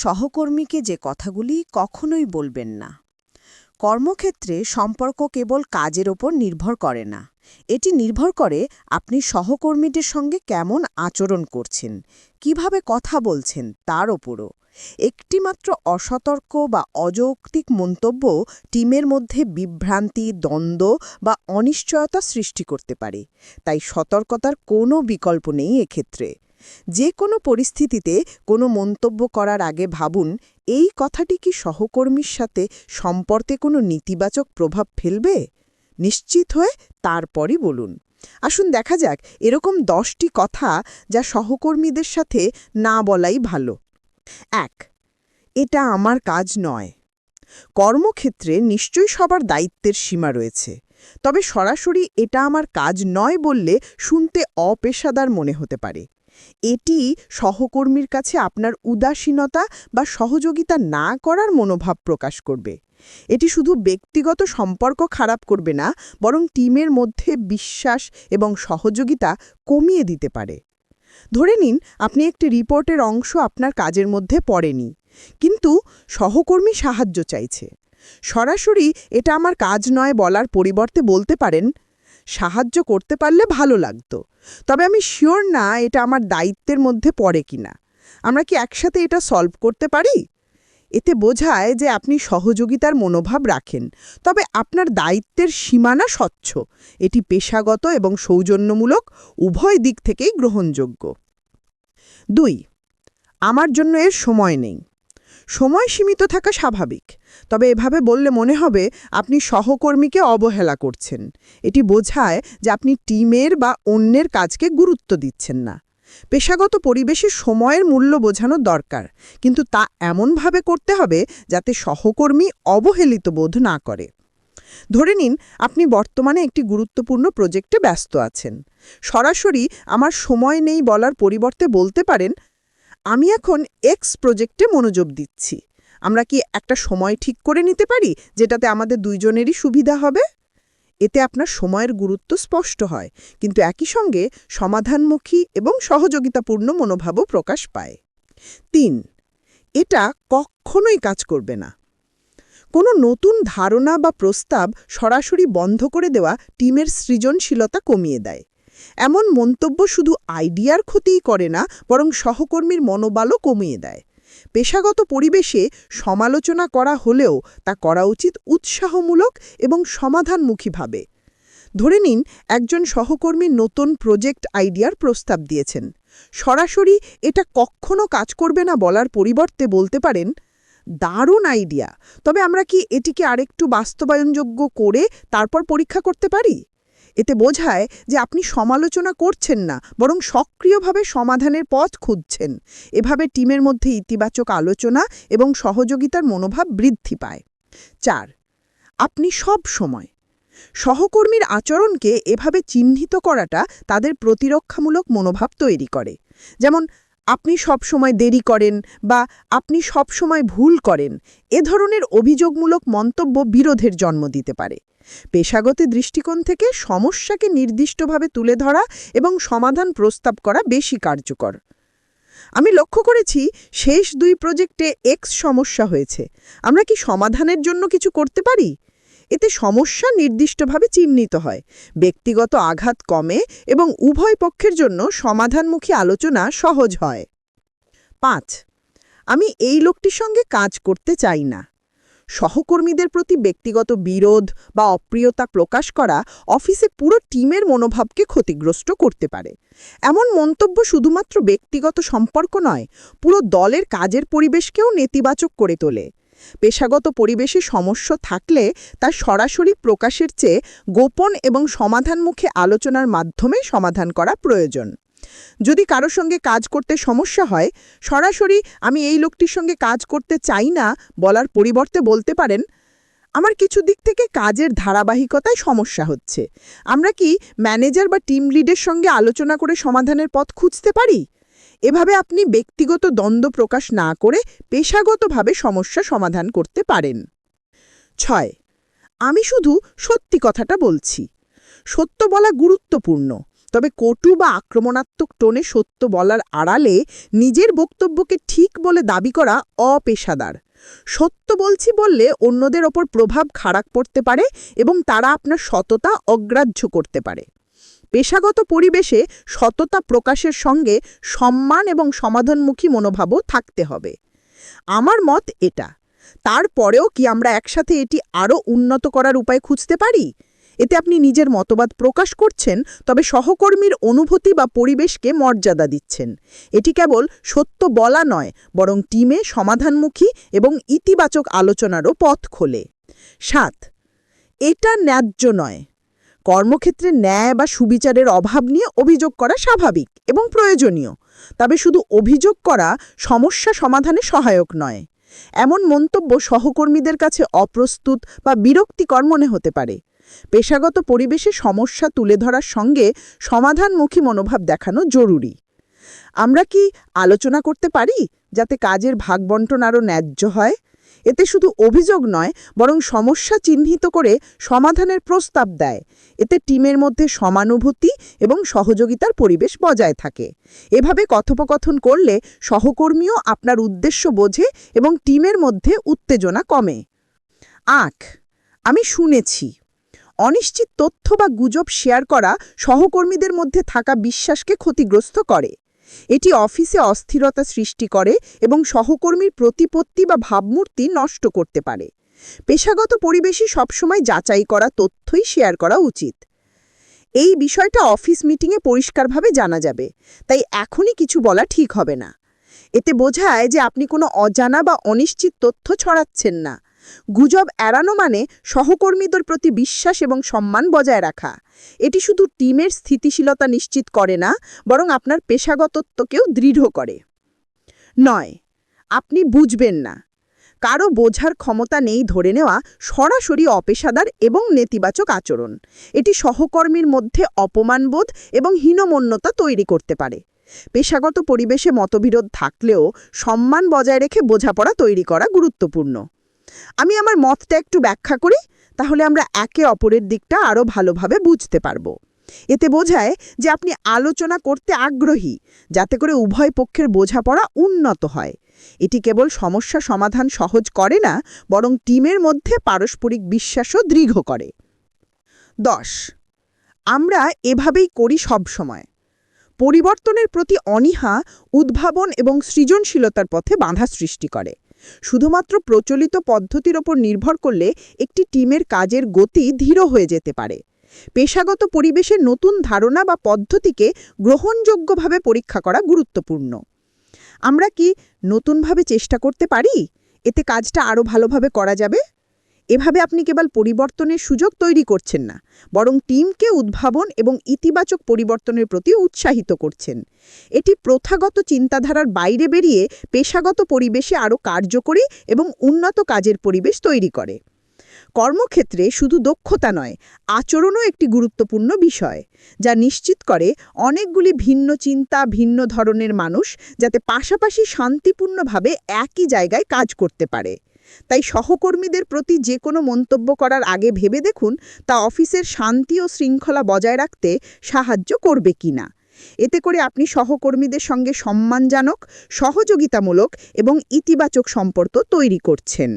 সহকর্মীকে যে কথাগুলি কখনোই বলবেন না। কর্মক্ষেত্রে সম্পর্ক কেবল কাজের ওপর নির্ভর করে না। এটি নির্ভর করে আপনি সহকর্মীদের সঙ্গে কেমন আচরণ করছেন, কীভাবে কথা বলছেন তার ওপরও। একটিমাত্র অসতর্ক বা অযৌক্তিক মন্তব্য টিমের মধ্যে বিভ্রান্তি, দ্বন্দ্ব বা অনিশ্চয়তা সৃষ্টি করতে পারে। তাই সতর্কতার কোনো বিকল্প নেই এক্ষেত্রে। যে কোনো পরিস্থিতিতে কোনো মন্তব্য করার আগে ভাবুন, এই কথাটি কি সহকর্মীর সাথে সম্পর্কে কোনো নেতিবাচক প্রভাব ফেলবে? নিশ্চিত হয়ে তারপরই বলুন। আসুন দেখা যাক, এরকম দশটি কথা যা সহকর্মীদের সাথে না বলাই ভালো। এক, এটা আমার কাজ নয়। কর্মক্ষেত্রে নিশ্চয়ই সবার দায়িত্বের সীমা রয়েছে। তবে সরাসরি এটা আমার কাজ নয় বললে শুনতে অপেশাদার মনে হতে পারে। এটি সহকর্মীর কাছে আপনার উদাসীনতা বা সহযোগিতা না করার মনোভাব প্রকাশ করবে। এটি শুধু ব্যক্তিগত সম্পর্ক খারাপ করবে না, বরং টিমের মধ্যে বিশ্বাস এবং সহযোগিতা কমিয়ে দিতে পারে। ধরে নিন, আপনি একটি রিপোর্টের অংশ আপনার কাজের মধ্যে পড়েনি, কিন্তু সহকর্মী সাহায্য চাইছে। সরাসরি এটা আমার কাজ নয় বলার পরিবর্তে বলতে পারেন সাহায্য করতে পারলে ভালো লাগতো। তবে আমি শিওর না এটা আমার দায়িত্বের মধ্যে পড়ে কিনা। আমরা কি একসাথে এটা সলভ করতে পারি? এতে বোঝায় যে আপনি সহযোগিতার মনোভাব রাখেন, তবে আপনার দায়িত্বের সীমানা স্বচ্ছ। এটি পেশাগত এবং সৌজন্যমূলক, উভয় দিক থেকেই গ্রহণযোগ্য। দুই, আমার জন্য এর সময় নেই। সময় সীমিত থাকা স্বাভাবিক। তবে এভাবে বললে মনে হবে আপনি সহকর্মীকে অবহেলা করছেন। এটি বোঝায় যে আপনি টিমের বা অন্যের কাজকে গুরুত্ব দিচ্ছেন না। পেশাগত পরিবেশে সময়ের মূল্য বোঝানো দরকার। কিন্তু তা এমনভাবে করতে হবে যাতে সহকর্মী অবহেলিত বোধ না করে। ধরে নিন, আপনি বর্তমানে একটি গুরুত্বপূর্ণ প্রজেক্টে ব্যস্ত আছেন। সরাসরি আমার সময় নেই বলার পরিবর্তে বলতে পারেন আমি এখন এক্স প্রজেক্টে মনোযোগ দিচ্ছি। আমরা কি একটা সময় ঠিক করে নিতে পারি, যেটাতে আমাদের দুইজনেরই সুবিধা হবে? এতে আপনার সময়ের গুরুত্ব স্পষ্ট হয়, কিন্তু একই সঙ্গে সমাধানমুখী এবং সহযোগিতাপূর্ণ মনোভাবও প্রকাশ পায়। তিন, এটা কখনোই কাজ করবে না। কোনো নতুন ধারণা বা প্রস্তাব সরাসরি বন্ধ করে দেওয়া টিমের সৃজনশীলতা কমিয়ে দেয়। এমন মন্তব্য শুধু আইডিয়ার ক্ষতিই করে না, বরং সহকর্মীর মনোবলও কমিয়ে দেয়। পেশাগত পরিবেশে সমালোচনা করা হলেও তা করা উচিত উৎসাহমূলক এবং সমাধানমুখীভাবে ধরে নিন, একজন সহকর্মী নতুন প্রজেক্ট আইডিয়ার প্রস্তাব দিয়েছেন। সরাসরি এটা কখনো কাজ করবে না বলার পরিবর্তে বলতে পারেন, দারুণ আইডিয়া, তবে আমরা কি এটিকে আরেকটু বাস্তবায়নযোগ্য করে তারপর পরীক্ষা করতে পারি? এতে বোঝায় যে আপনি সমালোচনা করছেন না, বরং সক্রিয়ভাবে সমাধানের পথ খুঁজছেন। এভাবে টিমের মধ্যে ইতিবাচক আলোচনা এবং সহযোগিতার মনোভাব বৃদ্ধি পায়। চার, আপনি সব সময় সহকর্মীর আচরণকে এভাবে চিহ্নিত করাটা তাদের প্রতিরক্ষামূলক মনোভাব তৈরি করে। যেমন আপনি সব সময় দেরি করেন বা আপনি সব সময় ভুল করেন, এ ধরনের অভিযোগমূলক মন্তব্য বিরোধের জন্ম দিতে পারে। পেশাগত দৃষ্টিকোণ থেকে সমস্যাকে নির্দিষ্টভাবে তুলে ধরা এবং সমাধান প্রস্তাব করা বেশি কার্যকর। আমি লক্ষ্য করেছি, শেষ দুই প্রজেক্টে এক্স সমস্যা হয়েছে। আমরা কি সমাধানের জন্য কিছু করতে পারি? এতে সমস্যা নির্দিষ্টভাবে চিহ্নিত হয়। ব্যক্তিগত আঘাত কমে এবং উভয় পক্ষের জন্য সমাধানমুখী আলোচনা সহজ হয়। পাঁচ, আমি এই লোকটির সঙ্গে কাজ করতে চাই না। সহকর্মীদের প্রতি ব্যক্তিগত বিরোধ বা অপ্রিয়তা প্রকাশ করা অফিসে পুরো টিমের মনোভাবকে ক্ষতিগ্রস্ত করতে পারে। এমন মন্তব্য শুধুমাত্র ব্যক্তিগত সম্পর্ক নয়, পুরো দলের কাজের পরিবেশকেও নেতিবাচক করে তোলে। পেশাগত পরিবেশে সমস্যা থাকলে তা সরাসরি প্রকাশের চেয়ে গোপন এবং সমাধানমুখী আলোচনার মাধ্যমে সমাধান করা প্রয়োজন। যদি কারও সঙ্গে কাজ করতে সমস্যা হয়, সরাসরি আমি এই লোকটির সঙ্গে কাজ করতে চাই না বলার পরিবর্তে বলতে পারেন, আমার কিছু দিক থেকে কাজের ধারাবাহিকতায় সমস্যা হচ্ছে। আমরা কি ম্যানেজার বা টিম লিডের সঙ্গে আলোচনা করে সমাধানের পথ খুঁজতে পারি? এভাবে আপনি ব্যক্তিগত দ্বন্দ্ব প্রকাশ না করে পেশাগতভাবে সমস্যা সমাধান করতে পারেন। ছয়, আমি শুধু সত্যি কথাটা বলছি। সত্য বলা গুরুত্বপূর্ণ, তবে কটু বা আক্রমণাত্মক টোনে সত্য বলার আড়ালে নিজের বক্তব্যকে ঠিক বলে দাবি করা অপেশাদার। সত্য বলছি বললে অন্যদের ওপর প্রভাব খারাপ পড়তে পারে এবং তারা আপনার সততা অগ্রাহ্য করতে পারে। পেশাগত পরিবেশে সততা প্রকাশের সঙ্গে সম্মান এবং সমাধানমুখী মনোভাবও থাকতে হবে। আমার মত এটা। তারপরেও কি আমরা একসাথে এটি আরও উন্নত করার উপায় খুঁজতে পারি? এতে আপনি নিজের মতবাদ প্রকাশ করছেন, তবে সহকর্মীর অনুভূতি বা পরিবেশকে মর্যাদা দিচ্ছেন। এটি কেবল সত্য বলা নয়, বরং টিমে সমাধানমুখী এবং ইতিবাচক আলোচনারও পথ খোলে। সাত, এটা ন্যায্য নয়। কর্মক্ষেত্রে ন্যায় বা সুবিচারের অভাব নিয়ে অভিযোগ করা স্বাভাবিক এবং প্রয়োজনীয়। তবে শুধু অভিযোগ করা সমস্যা সমাধানে সহায়ক নয়। এমন মন্তব্য সহকর্মীদের কাছে অপ্রস্তুত বা বিরক্তিকর মনে হতে পারে। পেশাগত পরিবেশে সমস্যা তুলে ধরার সঙ্গে সমাধানমুখী মনোভাব দেখানো জরুরি। আমরা কি আলোচনা করতে পারি যাতে কাজের ভাগবন্টন আরও ন্যায্য হয়? এতে শুধু অভিযোগ নয়, বরং সমস্যা চিহ্নিত করে সমাধানের প্রস্তাব দেয়। এতে টিমের মধ্যে সমানুভূতি এবং সহযোগিতার পরিবেশ বজায় থাকে। এভাবে কথোপকথন করলে সহকর্মীও আপনার উদ্দেশ্য বোঝে এবং টিমের মধ্যে উত্তেজনা কমে। আখ, আমি শুনেছি, অনিশ্চিত তথ্য বা গুজব শেয়ার করা সহকর্মীদের মধ্যে থাকা বিশ্বাসকে ক্ষতিগ্রস্ত করে। এটি অফিসে অস্থিরতা সৃষ্টি করে এবং সহকর্মীর প্রতিপত্তি বা ভাবমূর্তি নষ্ট করতে পারে। পেশাগত পরিবেশে সবসময় যাচাই করা, তথ্যই শেয়ার করা উচিত। এই বিষয়টা অফিস মিটিংয়ে পরিষ্কারভাবে জানা যাবে, তাই এখনই কিছু বলা ঠিক হবে না। এতে বোঝায় যে আপনি কোনো অজানা বা অনিশ্চিত তথ্য ছড়াচ্ছেন না। গুজব এড়ানো মানে সহকর্মীদের প্রতি বিশ্বাস এবং সম্মান বজায় রাখা। এটি শুধু টিমের স্থিতিশীলতা নিশ্চিত করে না, বরং আপনার পেশাগতত্বকেও দৃঢ় করে। নয়, আপনি বুঝবেন না। কারও বোঝার ক্ষমতা নেই ধরে নেওয়া সরাসরি অপেশাদার এবং নেতিবাচক আচরণ। এটি সহকর্মীর মধ্যে অপমানবোধ এবং হীনমন্যতা তৈরি করতে পারে। পেশাগত পরিবেশে মতবিরোধ থাকলেও সম্মান বজায় রেখে বোঝাপড়া তৈরি করা গুরুত্বপূর্ণ। আমি আমার মতটা একটু ব্যাখ্যা করি, তাহলে আমরা একে অপরের দিকটা আরও ভালোভাবে বুঝতে পারব। এতে বোঝায় যে আপনি আলোচনা করতে আগ্রহী, যাতে করে উভয় পক্ষের বোঝাপড়া উন্নত হয়। এটি কেবল সমস্যা সমাধান সহজ করে না, বরং টিমের মধ্যে পারস্পরিক বিশ্বাসও দৃঢ় করে। দশ, আমরা এভাবেই করি সব সময়। পরিবর্তনের প্রতি অনীহা, উদ্ভাবন এবং সৃজনশীলতার পথে বাধা সৃষ্টি করে। শুধুমাত্র প্রচলিত পদ্ধতির ওপর নির্ভর করলে একটি টিমের কাজের গতি ধীর হয়ে যেতে পারে। পেশাগত পরিবেশের নতুন ধারণা বা পদ্ধতিকে গ্রহণযোগ্যভাবে পরীক্ষা করা গুরুত্বপূর্ণ। আমরা কি নতুনভাবে চেষ্টা করতে পারি? এতে কাজটা আরও ভালোভাবে করা যাবে? এভাবে আপনি কেবল পরিবর্তনের সুযোগ তৈরি করছেন না, বরং টিমকে উদ্ভাবন এবং ইতিবাচক পরিবর্তনের প্রতি উৎসাহিত করছেন। এটি প্রথাগত চিন্তাধারার বাইরে বেরিয়ে পেশাগত পরিবেশে আরও কার্যকরী এবং উন্নত কাজের পরিবেশ তৈরি করে। কর্মক্ষেত্রে শুধু দক্ষতা নয়, আচরণও একটি গুরুত্বপূর্ণ বিষয়, যা নিশ্চিত করে অনেকগুলি ভিন্ন চিন্তা, ভিন্ন ধরনের মানুষ যাতে পাশাপাশি শান্তিপূর্ণভাবে একই জায়গায় কাজ করতে পারে। তাই সহকর্মীদের প্রতি যে কোনো মন্তব্য করার আগে ভেবে দেখুন তা অফিসের শান্তি ও শৃঙ্খলা বজায় রাখতে সাহায্য করবে কিনা এতে করে আপনি সহকর্মীদের সঙ্গে সম্মানজনক, সহযোগিতামূলক এবং ইতিবাচক সম্পর্ক তৈরি করছেন।